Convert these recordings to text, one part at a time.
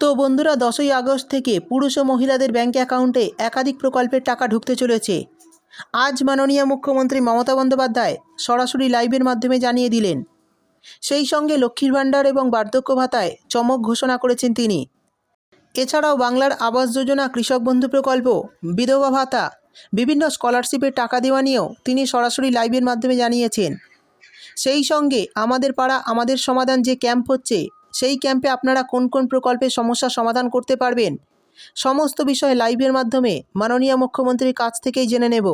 তো বন্ধুরা, দশই আগস্ট থেকে পুরুষ ও মহিলাদের ব্যাঙ্ক অ্যাকাউন্টে একাধিক প্রকল্পের টাকা ঢুকতে চলেছে। আজ মাননীয় মুখ্যমন্ত্রী মমতা বন্দ্যোপাধ্যায় সরাসরি লাইভের মাধ্যমে জানিয়ে দিলেন, সেই সঙ্গে লক্ষ্মীর ভাণ্ডার এবং বার্ধক্য ভাতায় চমক ঘোষণা করেছেন তিনি। এছাড়াও বাংলার আবাস যোজনা, কৃষক বন্ধু প্রকল্প, বিধবা ভাতা, বিভিন্ন স্কলারশিপের টাকা দেওয়া নিয়েও তিনি সরাসরি লাইভের মাধ্যমে জানিয়েছেন। সেই সঙ্গে আমাদের পাড়া, আমাদের সমাধান যে ক্যাম্প হচ্ছে সেই ক্যাম্পে আপনারা কোন কোন প্রকল্পের সমস্যার সমাধান করতে পারবেন? সমস্ত বিষয় লাইভের মাধ্যমে মাননীয় মুখ্যমন্ত্রীর কাছ থেকেই জেনে নেব।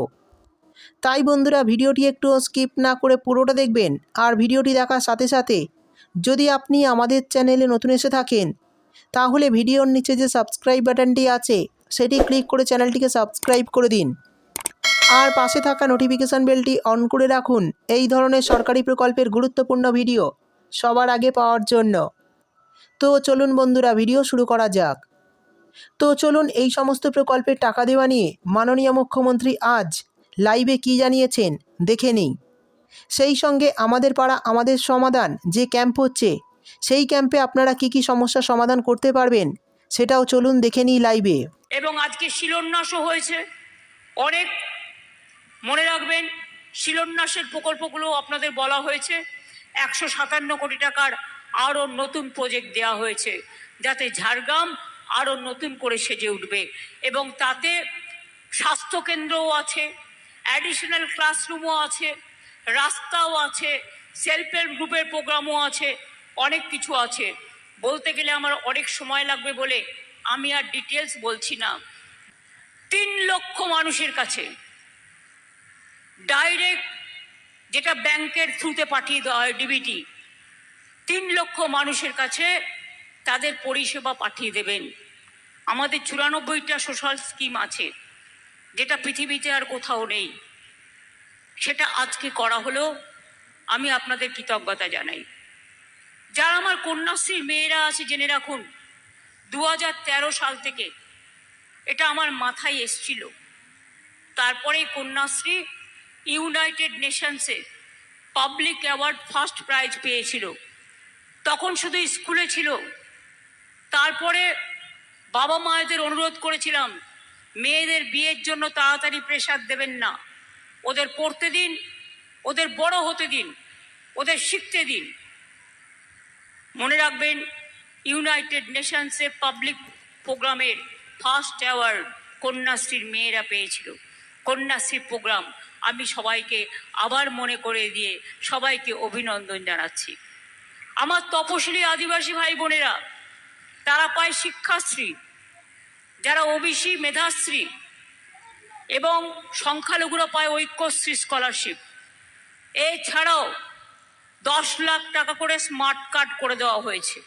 তাই বন্ধুরা, ভিডিওটি একটু স্কিপ না করে পুরোটা দেখবেন আর ভিডিওটি দেখার সাথে সাথে যদি আপনি আমাদের চ্যানেলে নতুন এসে থাকেন, তাহলে ভিডিওর নিচে যে সাবস্ক্রাইব বাটনটি আছে, সেটি ক্লিক করে চ্যানেলটিকে সাবস্ক্রাইব করে দিন। আর পাশে থাকা নোটিফিকেশান বেলটি অন করে রাখুন। এই ধরনের সরকারি প্রকল্পের গুরুত্বপূর্ণ ভিডিও সবার আগে পাওয়ার জন্য। তো চলুন বন্ধুরা ভিডিও শুরু করা যাক। তো চলুন এই সমস্ত প্রকল্পের টাকা দেওয়া নিয়ে মাননীয় মুখ্যমন্ত্রী আজ লাইভে কী জানিয়েছেন দেখে নিই। সেই সঙ্গে আমাদের পাড়া, আমাদের সমাধান যে ক্যাম্প হচ্ছে, সেই ক্যাম্পে আপনারা কি কি সমস্যার সমাধান করতে পারবেন, সেটাও চলুন দেখে নিই লাইভে এবং আজকে শিলান্যাসও হয়েছে। অনেক মনে রাখবেন, শিলান্যাসের প্রকল্পগুলো আপনাদের বলা হয়েছে। একশো সাতান্ন কোটি টাকার আরও নতুন প্রজেক্ট দেওয়া হয়েছে, যাতে ঝাড়গ্রাম আরও নতুন করে সেজে উঠবে এবং তাতে স্বাস্থ্যকেন্দ্রও আছে অ্যাডিশনাল ক্লাসরুমও আছে, রাস্তাও আছে সেলফ হেল্প গ্রুপের প্রোগ্রামও আছে, অনেক কিছু আছে। বলতে গেলে আমার অনেক সময় লাগবে বলে আমি আর ডিটেলস বলছি না। তিন লক্ষ মানুষের কাছে ডাইরেক্ট যেটা ব্যাংকের থ্রুতে পাঠিয়ে দেওয়া হয় ডিবিটি তিন লক্ষ মানুষের কাছে তাদের পরিষেবা পাঠিয়ে দেবেন। আমাদের চুরানব্বইটা সোশ্যাল স্কিম আছে, যেটা পৃথিবীতে আর কোথাও নেই। সেটা আজকে করা হলো, আমি আপনাদের কৃতজ্ঞতা জানাই। যারা আমার কন্যাশ্রীর মেয়েরা আছে, জেনে রাখুন দু হাজার তেরো সাল থেকে এটা আমার মাথায় এসছিল। তারপরে কন্যাশ্রী ইউনাইটেড নেশনসে পাবলিক অ্যাওয়ার্ড ফার্স্ট প্রাইজ পেয়েছিল। তখন শুধু স্কুলে ছিল। তারপরে বাবা মায়েদের অনুরোধ করেছিলাম, মেয়েদের বিয়ের জন্য তাড়াতাড়ি প্রেশার দেবেন না। ওদের পড়তে দিন, ওদের বড় হতে দিন, ওদের শিখতে দিন। মনে রাখবেন ইউনাইটেড নেশনসে পাবলিক প্রোগ্রামের ফার্স্ট অ্যাওয়ার্ড কন্যাশ্রীর মেয়েরা পেয়েছিল। কন্যাশ্রী প্রোগ্রাম আমি সবাইকে আবার মনে করে দিয়ে সবাইকে অভিনন্দন জানাচ্ছি। আমার তপশিলি আদিবাসী ভাই বোনেরা, তারা পায় শিক্ষাশ্রী, যারা ওবিসি মেধাশ্রী এবং সংখ্যালঘুরা পায় ঐক্যশ্রী স্কলারশিপ এছাড়াও দশ লাখ টাকা করে স্মার্ট কার্ড করে দেওয়া হয়েছে।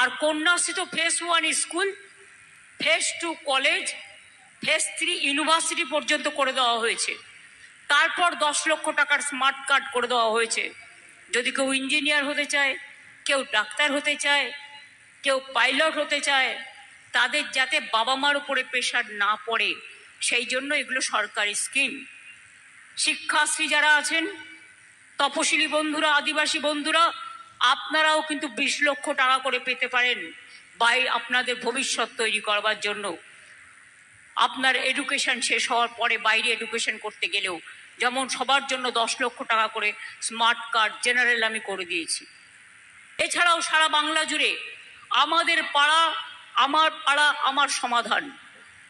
আর কন্যাশ্রী তো phase one school phase two college phase three university পর্যন্ত করে দেওয়া হয়েছে। তারপর দশ লক্ষ টাকার স্মার্ট কার্ড করে দেওয়া হয়েছে। যদি কেউ ইঞ্জিনিয়ার হতে চায়, কেউ ডাক্তার হতে চায়, কেউ পাইলট হতে চায়, তাদের যাতে বাবা মার উপরে প্রেশার না পড়ে, সেই জন্য এগুলো সরকারি স্কিম শিক্ষাশ্রী যারা আছেন, তপশিলি বন্ধুরা, আদিবাসী বন্ধুরা, আপনারাও কিন্তু বিশ লক্ষ টাকা করে পেতে পারেন বাই আপনাদের ভবিষ্যৎ তৈরি করবার জন্য। আপনার এডুকেশন শেষ হওয়ার পরে বাইরে এডুকেশন করতে গেলেও যেমন সবার জন্য দশ লক্ষ টাকা করে স্মার্ট কার্ড জেনারেল আমি করে দিয়েছি। এছাড়াও সারা বাংলা জুড়ে আমাদের পাড়া, আমার পাড়া, আমার সমাধান,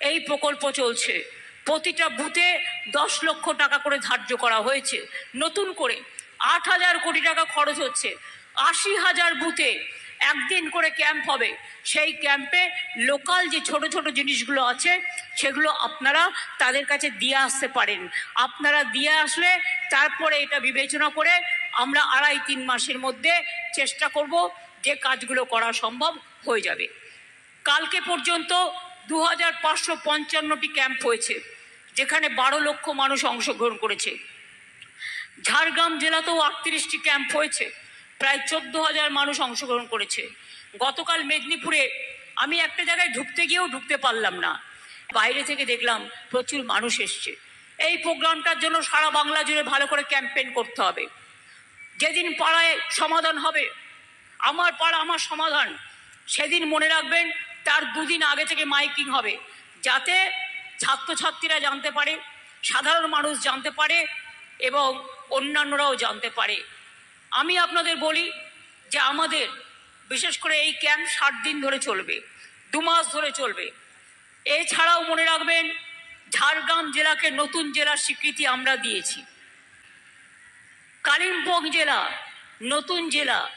এই প্রকল্প চলছে। প্রতিটা বুথে দশ লক্ষ টাকা করে ধার্য করা হয়েছে। নতুন করে আট হাজার কোটি টাকা খরচ হচ্ছে। আশি হাজার বুথে একদিন করে ক্যাম্প হবে। সেই ক্যাম্পে লোকাল যে ছোট ছোট জিনিসগুলো আছে সেগুলো আপনারা তাদের কাছে দিয়ে আসতে পারেন। আপনারা দিয়ে আসলে তারপরে এটা বিবেচনা করে আমরা আড়াই তিন মাসের মধ্যে চেষ্টা করব যে কাজগুলো করা সম্ভব হয়ে যাবে। কালকে পর্যন্ত দু হাজার পাঁচশো পঞ্চান্নটি ক্যাম্প হয়েছে, যেখানে বারো লক্ষ মানুষ অংশগ্রহণ করেছে। ঝাড়গ্রাম জেলাতেও আটত্রিশটি ক্যাম্প হয়েছে, প্রায় চোদ্দ হাজার মানুষ অংশগ্রহণ করেছে। গতকাল মেদিনীপুরে আমি একটা জায়গায় ঢুকতে গিয়েও ঢুকতে পারলাম না। বাইরে থেকে দেখলাম প্রচুর মানুষ এসছে। এই প্রোগ্রামটার জন্য সারা বাংলা জুড়ে ভালো করে ক্যাম্পেইন করতে হবে। যেদিন পাড়ায় সমাধান হবে, আমার পাড়া আমার সমাধান, সেদিন মনে রাখবেন তার দুদিন আগে থেকে মাইকিং হবে, যাতে ছাত্রছাত্রীরা জানতে পারে, সাধারণ মানুষ জানতে পারে এবং অন্যান্যরাও জানতে পারে। আমি আপনাদের বলি যে আমাদের, বিশেষ করে এই ক্যাম্প ষাট দিন ধরে চলবে, দু মাস ধরে চলবে। এছাড়াও মনে রাখবেন, ঝাড়গ্রাম জেলাকে নতুন জেলার স্বীকৃতি আমরা দিয়েছি। কালিম্পং জেলা, নতুন জেলা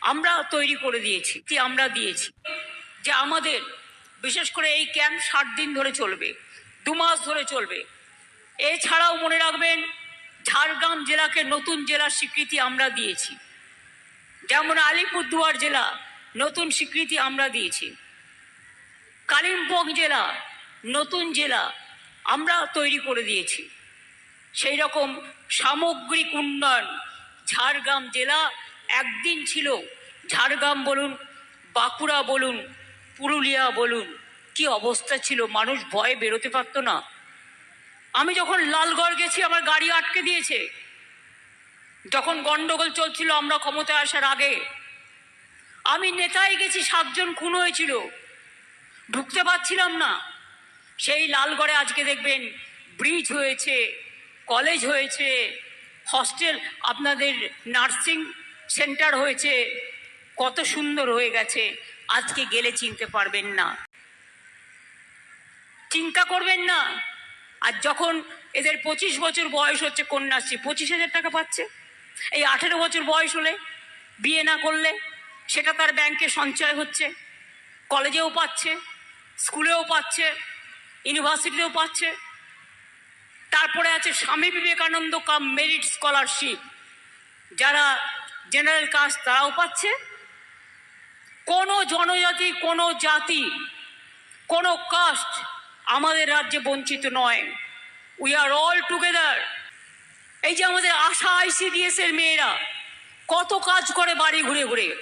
আমরা তৈরি করে দিয়েছি আমরা দিয়েছি। যে আমাদের, বিশেষ করে এই ক্যাম্প ষাট দিন ধরে চলবে, দু মাস ধরে চলবে। এছাড়াও মনে রাখবেন, ঝাড়গ্রাম জেলাকে নতুন জেলার স্বীকৃতি আমরা দিয়েছি। যেমন আলিপুরদুয়ার জেলা, নতুন স্বীকৃতি আমরা দিয়েছি। কালিম্পং জেলা, নতুন জেলা আমরা তৈরি করে দিয়েছি। সেই রকম সামগ্রিক উন্নয়ন ঝাড়গ্রাম জেলা একদিন ছিল। ঝাড়গ্রাম বলুন, বাঁকুড়া বলুন, পুরুলিয়া বলুন, কি অবস্থা ছিল, মানুষ ভয়ে বেরোতে পারতো না। আমি যখন লালগড় গেছি, আমার গাড়ি আটকে দিয়েছে। যখন গন্ডগোল চলছিল, আমরা ক্ষমতায় আসার আগে। আমি নেতায় গেছি, সাতজন খুন হয়েছিল। ঢুকতে পারছিলাম না। সেই লালগড়ে আজকে দেখবেন ব্রিজ হয়েছে, কলেজ হয়েছে, হস্টেল, আপনাদের নার্সিং সেন্টার হয়েছে। কত সুন্দর হয়ে গেছে। আজকে গেলে চিনতে পারবেন না। চিন্তা করবেন না। আর যখন এদের পঁচিশ বছর বয়স হচ্ছে কন্যাশ্রী, পঁচিশ হাজার টাকা পাচ্ছে। এই আঠেরো বছর বয়স হলে বিয়ে না করলে সেটা তার ব্যাংকে সঞ্চয় হচ্ছে, কলেজেও পাচ্ছে। স্কুলেও পাচ্ছে, ইউনিভার্সিটিতেও পাচ্ছে। তারপরে আছে Swami Vivekananda cum merit scholarship. যারা জেনারেল কাস্ট তারাও পাচ্ছে। কোনো জনজাতি, কোনো জাতি, কোনো কাস্ট আমাদের রাজ্যে বঞ্চিত নয়। উই আর অল টুগেদার এই যে আমাদের আশা আইসিডিএস এর মেয়েরা, কত কাজ করে বাড়ি ঘুরে ঘুরে।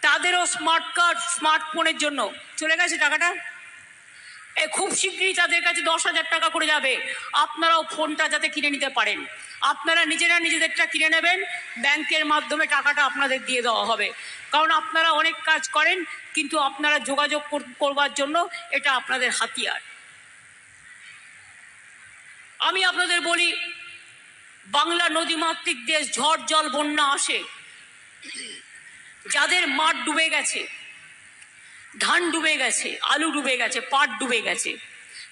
তাদেরও স্মার্ট কার্ড স্মার্টফোনের জন্য। চলে গেছে টাকাটা? খুব শীঘ্রই তাদের কাছে দশ হাজার টাকা করে যাবে। আপনারাও ফোনটা যাতে কিনে নিতে পারেন। আপনারা নিজেরা নিজেদেরটা কিনে নেবেন। ব্যাংকের মাধ্যমে টাকাটা আপনাদের দিয়ে দেওয়া হবে। কারণ আপনারা অনেক কাজ করেন, কিন্তু আপনারা যোগাযোগ কর- করবার জন্য এটা আপনাদের হাতিয়ার। আমি আপনাদের বলি, বাংলা নদীমাতৃক দেশ ঝড়, জল, বন্যা আসে। যাদের মাঠ ডুবে গেছে ধান ডুবে গেছে, আলু ডুবে গেছে, পাট ডুবে গেছে।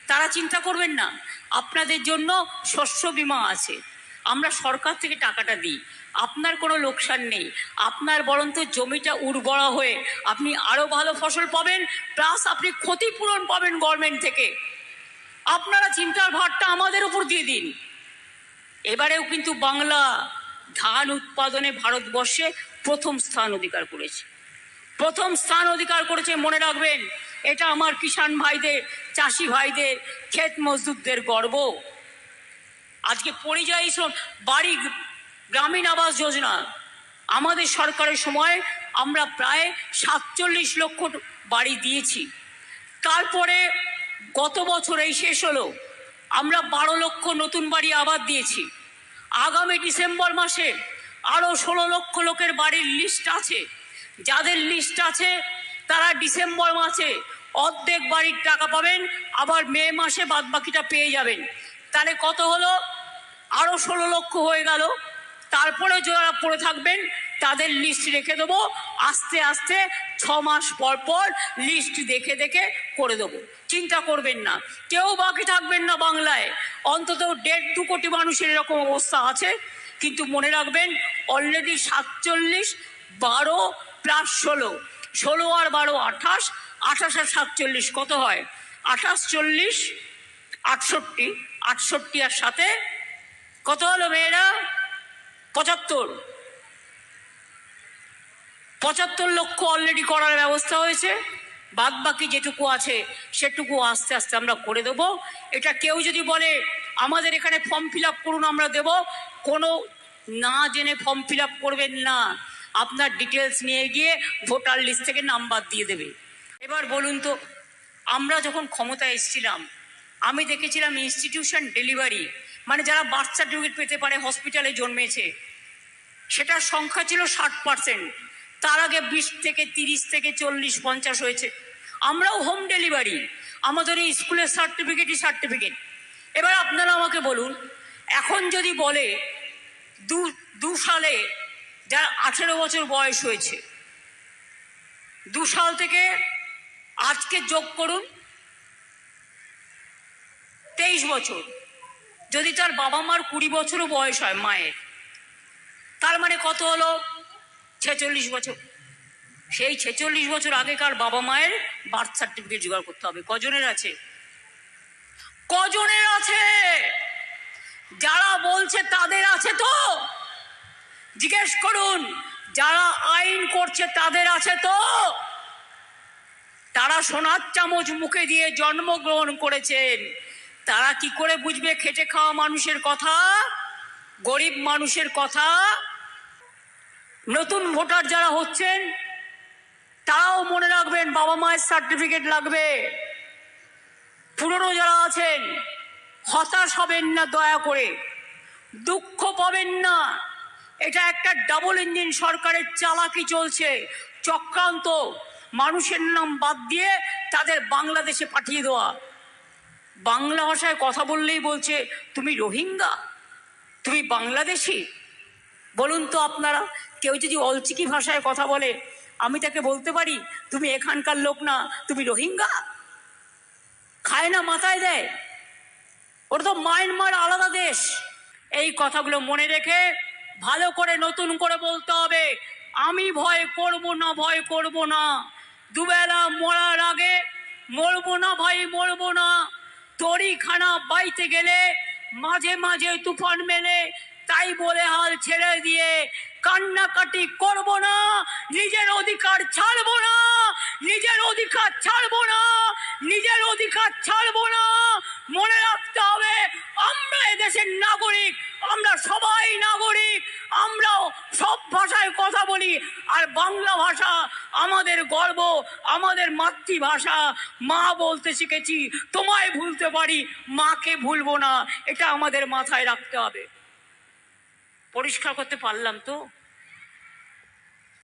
তারা চিন্তা করবেন না, আপনাদের জন্য শস্য বীমা আছে। আমরা সরকার থেকে টাকাটা দিই, আপনার কোনো লোকসান নেই। আপনার বরন্ত জমিটা উর্বরা হয়ে আপনি আরও ভালো ফসল পাবেন প্লাস আপনি ক্ষতিপূরণ পাবেন গভর্নমেন্ট থেকে। আপনারা চিন্তার ভারটা আমাদের উপর দিয়ে দিন। এবারেও কিন্তু বাংলা ধান উৎপাদনে ভারতবর্ষে প্রথম স্থান অধিকার করেছে। প্রথম স্থান অধিকার করেছে, মনে রাখবেন, এটা আমার কিষাণ ভাইদের, চাষি ভাইদের, ক্ষেত মজদুরদের গর্ব। আজকে পরিযায়ী শ্রম, বাড়ি, গ্রামীণ আবাস যোজনা, আমাদের সরকারের সময় আমরা প্রায় সাতচল্লিশ লক্ষ বাড়ি দিয়েছি। তারপরে গত বছর এই শেষ হলো, আমরা বারো লক্ষ নতুন বাড়ি আবার দিয়েছি। আগামী ডিসেম্বর মাসে আরও ষোলো লক্ষ লোকের বাড়ির লিস্ট আছে। যাদের লিস্ট আছে, তারা ডিসেম্বর মাসে অর্ধেক বাড়ির টাকা পাবেন, আবার মে মাসে বাদ বাকিটা পেয়ে যাবেন। তাহলে কত হলো? আরও ষোলো লক্ষ হয়ে গেল। তারপরে যারা পড়ে থাকবেন, তাদের লিস্ট রেখে দেবো। আস্তে আস্তে ছ মাস পর পর লিস্ট দেখে দেখে করে দেবো। চিন্তা করবেন না। কেউ বাকি থাকবেন না বাংলায়। অন্তত দেড় দু কোটি মানুষের এরকম অবস্থা আছে। কিন্তু মনে রাখবেন অলরেডি সাতচল্লিশ, বারো প্লাস ষোলো। ষোলো আর বারো, আঠাশ। আঠাশ আর সাতচল্লিশ, কত হয়? আঠাশ, চল্লিশ, আটষট্টি। আটষট্টি আর সাথে কত হলো মেয়েরা? পঁচাত্তর। পঁচাত্তর লক্ষ অলরেডি করার ব্যবস্থা হয়েছে। বাদ বাকি যেটুকু আছে, সেটুকু আস্তে আস্তে আমরা করে দেব। এটা কেউ যদি বলে, আমাদের এখানে ফর্ম ফিল করুন, আমরা দেব। কোনো না জেনে ফর্ম ফিল করবেন না। আপনার ডিটেলস নিয়ে গিয়ে ভোটার লিস্ট থেকে নাম্বার দিয়ে দেবে। এবার বলুন তো, আমরা যখন ক্ষমতায় এসেছিলাম, আমি দেখেছিলাম ইনস্টিটিউশন ডেলিভারি মানে যারা বার্থ সার্টিফিকেট পেতে পারে হসপিটালে জন্মেছে, সেটার সংখ্যা ছিল ষাট পার্সেন্ট তার আগে বিশ থেকে তিরিশ থেকে চল্লিশ পঞ্চাশ হয়েছে। আমরাও হোম ডেলিভারি আমাদের এই স্কুলের সার্টিফিকেটই সার্টিফিকেট এবার আপনারা আমাকে বলুন, এখন যদি বলে দু দু সালে যার আঠেরো বছর বয়স হয়েছে। দু সাল থেকে আজকে যোগ করুন, তেইশ বছর। যদি তার বাবা মার কুড়ি বছরও বয়স হয় মায়ের, তার মানে কত হলো? ছেচল্লিশ বছর। সেই ছেচল্লিশ বছর আগেকার বাবা মায়ের বার্থ সার্টিফিকেট জোগাড় করতে হবে। কজনের আছে? কজনের আছে? যারা বলছে তাদের আছে তো? জিজ্ঞেস করুন, যারা আইন করছে তাদের আছে তো? তারা সোনার চামচ মুখে দিয়ে জন্মগ্রহণ করেছেন। তারা কি করে বুঝবে খেটে খাওয়া মানুষের কথা? গরিব মানুষের কথা? নতুন ভোটার যারা হচ্ছেন, তারাও মনে রাখবেন বাবা মায়ের সার্টিফিকেট লাগবে। পুরনো যারা আছেন, হতাশ হবেন না দয়া করে, দুঃখ পাবেন না। এটা একটা ডাবল ইঞ্জিন সরকারের চালাকি চলছে। চক্রান্ত। মানুষের নাম বাদ দিয়ে তাদের বাংলাদেশে পাঠিয়ে দেওয়া। বাংলা ভাষায় কথা বললেই বলছে, তুমি রোহিঙ্গা? তুমি বাংলাদেশি? বলুন তো আপনারা, কেউ যদি অলচিকি ভাষায় কথা বলে, আমি তাকে বলতে পারি, তুমি এখানকার লোক না, তুমি রোহিঙ্গা? খায় না, মাথায় দেয়। ওটা তো মায়ানমার আলাদা দেশ। এই কথাগুলো মনে রেখে ভালো করে নতুন করে বলতে হবে, আমি ভয় করব না, ভয় করব না। দুবেলা মরার আগে মরবো না, ভাই মরবো না। তরি খানা বাইতে গেলে মাঝে মাঝে তুফান মেলে, তাই বলে হাল ছেড়ে দিয়ে কান্নাকাটি করব না, নিজের অধিকার ছাড়বো না, নিজের অধিকার ছাড়বো না, নিজের অধিকার ছাড়বো না। মনে রাখতে হবে, আমরা এদেশের নাগরিক, আমরা সবাই নাগরিক। আমরাও সব ভাষায় কথা বলি, আর বাংলা ভাষা আমাদের গর্ব, আমাদের মাতৃভাষা। মা বলতে শিখেছি, তোমায় ভুলতে পারি, মাকে ভুলবো না, এটা আমাদের মাথায় রাখতে হবে। পরিষ্কার করতে পারলাম তো?